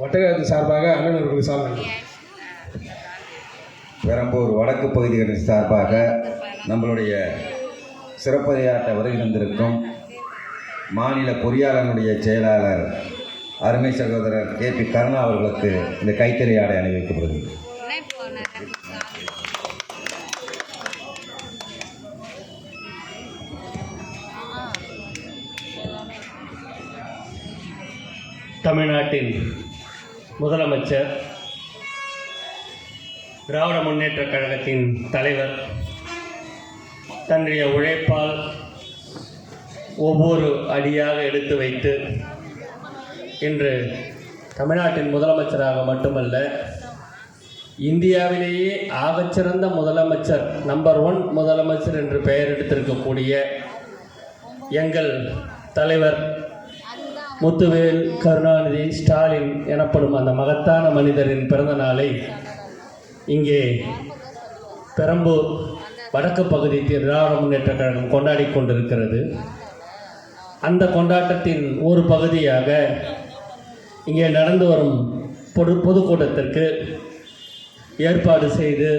ஒட்டகத்தின் சார்பாக அண்ணன் அவர்களுக்கு சால் பெரம்பூர் வடக்கு பகுதிகளின் சார்பாக நம்மளுடைய சிறப்புரையாற்ற வருகை தந்திருக்கும் மாநில பொறியாளனுடைய செயலாளர் அருமை சகோதரர் கே பி கருணா அவர்களுக்கு இந்த கைத்தறி ஆடை அணிவிக்கப்படுது தமிழ்நாட்டின் முதலமைச்சர் திராவிட முன்னேற்றக் கழகத்தின் தலைவர் தன்னுடைய உழைப்பால் ஒவ்வொரு அடியாக எடுத்து வைத்து இன்று தமிழ்நாட்டின் முதலமைச்சராக மட்டுமல்ல இந்தியாவிலேயே ஆகச்சிறந்த முதலமைச்சர் நம்பர் ஒன் முதலமைச்சர் என்று பெயர் எடுத்திருக்கக்கூடிய எங்கள் தலைவர் முத்துவேல் கருணாநிதி ஸ்டாலின் எனப்படும் அந்த மகத்தான மனிதரின் பிறந்த நாளை இங்கே பெரம்பூர் வடக்கு பகுதி திராவிட முன்னேற்ற கழகம் கொண்டாடி கொண்டிருக்கிறது. அந்த கொண்டாட்டத்தின் ஒரு பகுதியாக இங்கே நடந்து வரும் பொது பொதுக்கூட்டத்திற்கு ஏற்பாடு செய்து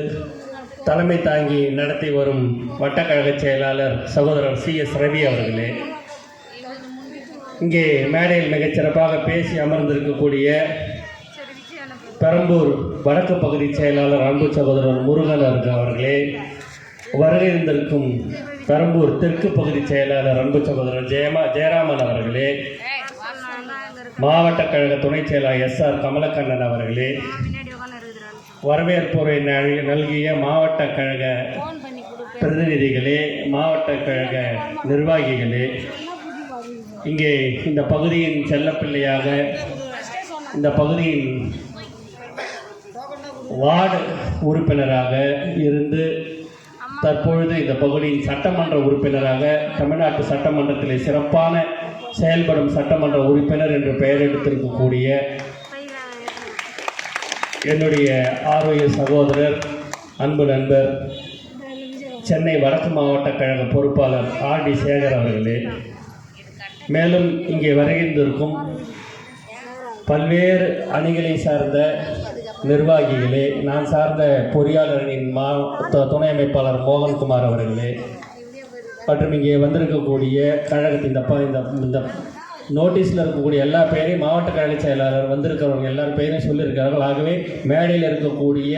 தலைமை தாங்கி நடத்தி வரும் வட்டக்கழக செயலாளர் சகோதரர் சி எஸ் ரவி அவர்களே இங்கே மேடையில் மிகச்சிறப்பாக பேசி அமர்ந்திருக்கக்கூடிய பெரம்பூர் வடக்கு பகுதி செயலாளர் அன்பு சகோதரர் முருகன் அவர்கள் அவர்களே வருகை இருந்திருக்கும் பெரம்பூர் தெற்கு பகுதி செயலாளர் அன்பு சகோதரர் ஜெயமா ஜெயராமன் அவர்களே மாவட்ட கழக துணைச் செயலாளர் எஸ் ஆர் கமலக்கண்ணன் அவர்களே வரவேற்புரை நல்- நல்கிய மாவட்ட கழக பிரதிநிதிகளே மாவட்ட கழக நிர்வாகிகளே இங்கே இந்த பகுதியின் செல்லப்பிள்ளையாக இந்த பகுதியின் வார்டு உறுப்பினராக இருந்து தற்பொழுது இந்த பகுதியின் சட்டமன்ற உறுப்பினராக தமிழ்நாட்டு சட்டமன்றத்திலே சிறப்பான செயல்படும் சட்டமன்ற உறுப்பினர் என்று பெயர் எடுத்திருக்கக்கூடிய என்னுடைய ஆரோக்கிய சகோதரர் அன்பு நண்பர் சென்னை வடக்கு மாவட்ட கழக பொறுப்பாளர் ஆர் டி சேகர் அவர்களே. மேலும் இங்கே வருகின்றிருக்கும் பல்வேறு அணிகளை சார்ந்த நிர்வாகிகளே நான் சார்ந்த பொறியாளரின் மா துணை அமைப்பாளர் மோகன்குமார் அவர்களே மற்றும் இங்கே வந்திருக்கக்கூடிய கழகத்தின் இந்த இந்த இந்த நோட்டீஸில் இருக்கக்கூடிய எல்லா பேரையும் மாவட்ட கழக செயலாளர் வந்திருக்கிறவங்க எல்லார் பேரையும் சொல்லியிருக்கிறார்கள். ஆகவே மேடையில் இருக்கக்கூடிய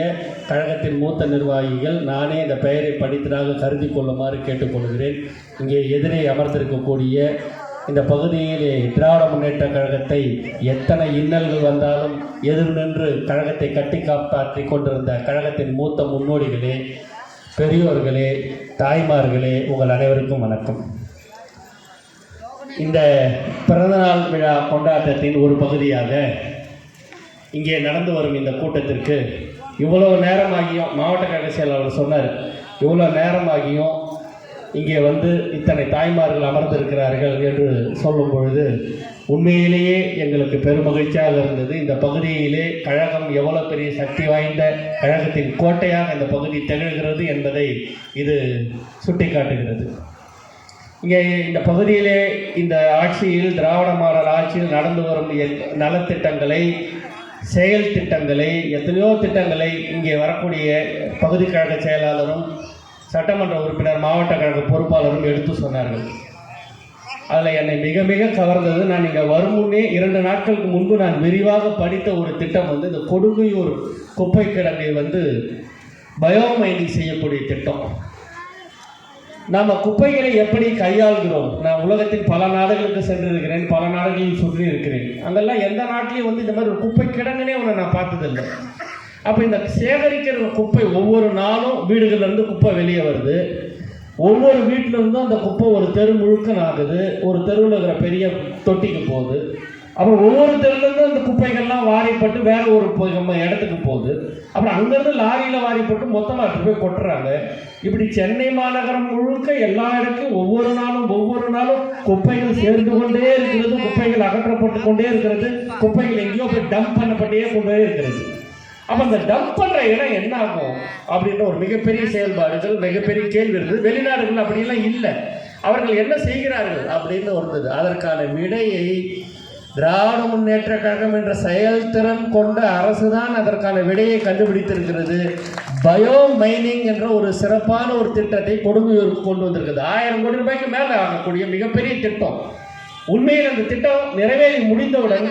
கழகத்தின் மூத்த நிர்வாகிகள் நானே இந்த பெயரை படித்ததாக கருதி கொள்ளுமாறு கேட்டுக்கொள்கிறேன். இங்கே எதிரே அமர்ந்திருக்கக்கூடிய இந்த பகுதியிலே திராவிட முன்னேற்ற கழகத்தை எத்தனை இன்னல்கள் வந்தாலும் எதிர் நின்று கழகத்தை கட்டி காப்பாற்றி கொண்டிருந்த கழகத்தின் மூத்த முன்னோடிகளே பெரியோர்களே தாய்மார்களே உங்கள் அனைவருக்கும் வணக்கம். இந்த பிறந்தநாள் விழா கொண்டாட்டத்தின் ஒரு பகுதியாக இங்கே நடந்து வரும் இந்த கூட்டத்திற்கு இவ்வளோ நேரமாகியும் மாவட்ட கழக செயலாளர் சொன்னார். இவ்வளோ நேரமாகியும் இங்கே வந்து இத்தனை தாய்மார்கள் அமர்ந்திருக்கிறார்கள் என்று சொல்லும் பொழுது உண்மையிலேயே எங்களுக்கு பெருமகிழ்ச்சியாக இருந்தது. இந்த பகுதியிலே கழகம் எவ்வளோ பெரிய சக்தி வாய்ந்த கழகத்தின் கோட்டையாக இந்த பகுதி திகழ்கிறது என்பதை இது சுட்டிக்காட்டுகிறது. இங்கே இந்த பகுதியிலே இந்த ஆட்சியில் திராவிட மாடல் ஆட்சியில் நடந்து வரும் நலத்திட்டங்களை செயல் திட்டங்களை எத்தனையோ திட்டங்களை இங்கே வரக்கூடிய பகுதி கழக செயலாளரும் சட்டமன்ற உறுப்பினர் மாவட்ட கழக பொறுப்பாளரும் எடுத்து சொன்னார்கள். அதில் என்னை மிக மிக கவர்ந்தது. நான் இங்கே வரும் முன்னே இரண்டு நாட்களுக்கு முன்பு நான் விரிவாக படித்த ஒரு திட்டம் வந்து இந்த கொடுங்கையூர் குப்பை கிடங்கை வந்து பயோமைனிங் செய்யக்கூடிய திட்டம். நாம் குப்பைகளை எப்படி கையாளுகிறோம்? நான் உலகத்தின் பல நாடுகளுக்கு சென்றிருக்கிறேன் பல நாடுகளையும் சுற்றி இருக்கிறேன். அங்கெல்லாம் எந்த நாட்டிலையும் வந்து இந்த மாதிரி ஒரு குப்பை கிடங்குனே ஒன்று நான் பார்த்ததில்லை. அப்போ இந்த சேகரிக்கிற குப்பை ஒவ்வொரு நாளும் வீடுகள்லேருந்து குப்பை வெளியே வருது. ஒவ்வொரு வீட்டிலேருந்தும் அந்த குப்பை ஒரு தெரு முழுக்க ஆகுது ஒரு தெருவில் இருக்கிற பெரிய தொட்டிக்கு போகுது. அப்புறம் ஒவ்வொரு தெருலேருந்தும் அந்த குப்பைகள்லாம் வாரிப்பட்டு வேற ஒரு நம்ம இடத்துக்கு போகுது. அப்புறம் அங்கேருந்து லாரியில் வாரிப்பட்டு மொத்தமாக எடுத்து போய் கொட்டுறாங்க. இப்படி சென்னை மாநகரம் முழுக்க எல்லா இடத்துக்கும் ஒவ்வொரு நாளும் ஒவ்வொரு நாளும் குப்பைகள் சேர்ந்து கொண்டே இருக்கிறது. குப்பைகள் அகற்றப்பட்டு கொண்டே இருக்கிறது. குப்பைகள் எங்கேயோ போய் டம்ப் பண்ணப்பட்டே கொண்டே இருக்கிறது. அப்போ அந்த டம்ப் பண்ணுற இடம் என்ன ஆகும் அப்படின்ற ஒரு மிகப்பெரிய செயல்பாடுகள் மிகப்பெரிய கேள்வி இருக்குது வெளிநாடுகள் அப்படிலாம் இல்லை. அவர்கள் என்ன செய்கிறார்கள் அப்படின்னு இருந்தது. அதற்கான விடையை திராவிட முன்னேற்ற கழகம் என்ற செயல்திறன் கொண்ட அரசு தான் அதற்கான விடையை கண்டுபிடித்திருக்கிறது. பயோ மைனிங் என்ற ஒரு சிறப்பான ஒரு திட்டத்தை கொடுமையூருக்கு கொண்டு வந்திருக்குது ஆயிரம் கோடி ரூபாய்க்கு மேலே ஆகக்கூடிய மிகப்பெரிய திட்டம். உண்மையில் அந்த திட்டம் நிறைவேறி முடிந்தவுடன்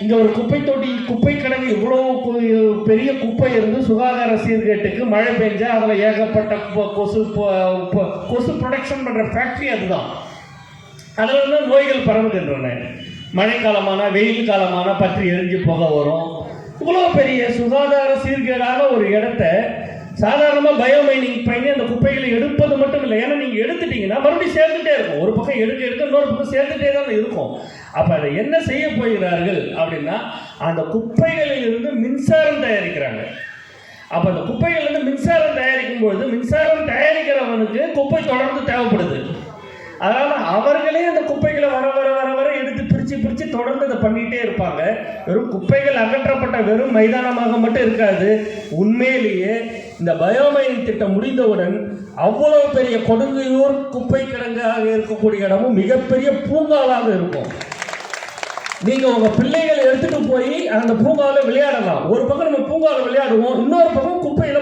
இங்க ஒரு குப்பை தொட்டி குப்பை கிடங்கு இவ்வளவு பெரிய குப்பை இருந்து சுகாதார சீர்கேட்டுக்கு மழை பெஞ்சா அதுல ஏகப்பட்ட கொசு கொசு ப்ரொடக்ஷன் பண்ற ஃபேக்டரி அதுதான். அதில் இருந்து நோய்கள் பரவுகின்றன. மழைக்காலமான வெயில் காலமான பற்றி எரிஞ்சு போக வரும். இவ்வளோ பெரிய சுகாதார சீர்கேடான ஒரு இடத்த சாதாரணமாக பயோ மைனிங் பண்ணி அந்த குப்பைகளை எடுப்பது மட்டும் இல்லை ஏன்னா நீங்கள் எடுத்துட்டீங்கன்னா மறுபடியும் சேர்ந்துட்டே இருக்கும். ஒரு பக்கம் எடுக்க எடுக்க இன்னொரு பக்கம் சேர்ந்துட்டே தான் இருக்கும். அப்போ அதை என்ன செய்ய போகிறார்கள் அப்படின்னா அந்த குப்பைகளில் இருந்து மின்சாரம் தயாரிக்கிறாங்க. அப்போ அந்த குப்பைகள்லேருந்து மின்சாரம் தயாரிக்கும் பொழுது மின்சாரம் தயாரிக்கிறவனுக்கு குப்பை தொடர்ந்து தேவைப்படுது. அதனால் அவர்களே அந்த குப்பைகளை வர வர வர வர எடுத்து பிரித்து பிரித்து தொடர்ந்து அதை பண்ணிகிட்டே இருப்பாங்க. வெறும் குப்பைகள் அகற்றப்பட்ட வெறும் மைதானமாக மட்டும் இருக்காது. உண்மையிலேயே இந்த பயோமைனிங் திட்டம் முடிந்தவுடன் அவ்வளவு பெரிய கொடுங்கையூர் குப்பை கிடங்காக இருக்கக்கூடிய இடமும் மிகப்பெரிய பூங்காவாக இருக்கும். நீங்க உங்க பிள்ளைகளை எடுத்துட்டு போய் அந்த பூங்காவில் விளையாடலாம். ஒரு பக்கம் நம்ம பூங்காவில் விளையாடுவோம் இன்னொரு பக்கம் குப்பையில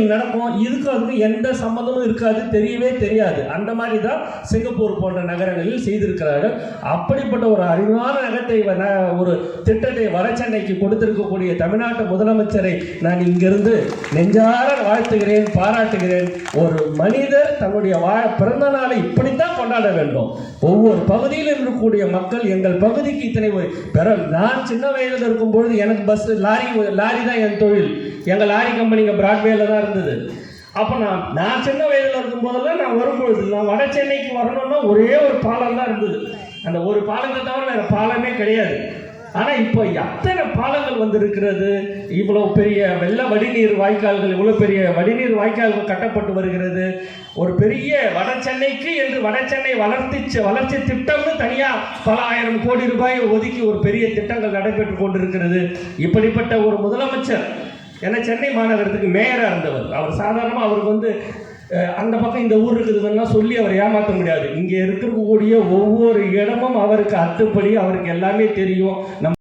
பயோமைனிங் நடக்கும். இதுக்கு அதுக்கும் எந்த சம்மந்தமும் இருக்காது. தெரியவே தெரியாது. அந்த மாதிரி தான் சிங்கப்பூர் போன்ற நகரங்களில் செய்திருக்கிறார்கள். அப்படிப்பட்ட ஒரு அறிவான நகத்தை வ- ஒரு திட்டத்தை வரச்சென்னைக்கு கொடுத்திருக்கக்கூடிய தமிழ்நாட்டு முதலமைச்சரை நான் இங்கிருந்து நெஞ்சார வாழ்த்துகிறேன் பாராட்டுகிறேன். ஒரு மனிதர் தன்னுடைய வா பிறந்த நாளை இப்படித்தான் கொண்டாட வேண்டும். ஒவ்வொரு பகுதியில் இருக்கக்கூடிய மக்கள் எங்கள் பகுதிக்கு இத்தனை பெற நான் சின்ன வயதில் இருக்கும் பொழுது எனக்கு பஸ் லாரி லாரி தான் என் தொழில். எங்கள் லாரி கம்பெனிங்க பிராட்வேல தான் இருந்தது அப்போ நான் நான் சின்ன வயதில் இருக்கும் போதெல்லாம் நான் வரும்பொழுது நான் வட சென்னைக்கு வரணும்னா ஒரே ஒரு பாலம் தான் இருந்தது. அந்த ஒரு பாலத்தை தவிர வேறு பாலமே கிடையாது. ஆனால் இப்போ எத்தனை பாலங்கள் வந்திருக்கிறது? இவ்வளோ பெரிய வெள்ள வடிநீர் வாய்க்கால்கள் இவ்வளோ பெரிய வடிநீர் வாய்க்கால்கள் கட்டப்பட்டு வருகிறது. ஒரு பெரிய வட சென்னைக்கு என்று வட சென்னை வளர்ச்சி வளர்ச்சி திட்டம்னு தனியாக பல ஆயிரம் கோடி ரூபாய் ஒதுக்கி ஒரு பெரிய திட்டங்கள் நடைபெற்று கொண்டிருக்கிறது. இப்படிப்பட்ட ஒரு முதலமைச்சர் ஏன்னா சென்னை மாநகரத்துக்கு மேயராக இருந்தவர். அவர் சாதாரணமாக அவருக்கு வந்து அந்த பக்கம் இந்த ஊர் இருக்குதுன்னெல்லாம் சொல்லி அவர் ஏமாற்ற முடியாது. இங்கே இருக்கக்கூடிய ஒவ்வொரு இடமும் அவருக்கு அத்துப்படி அவருக்கு எல்லாமே தெரியும். நம்ம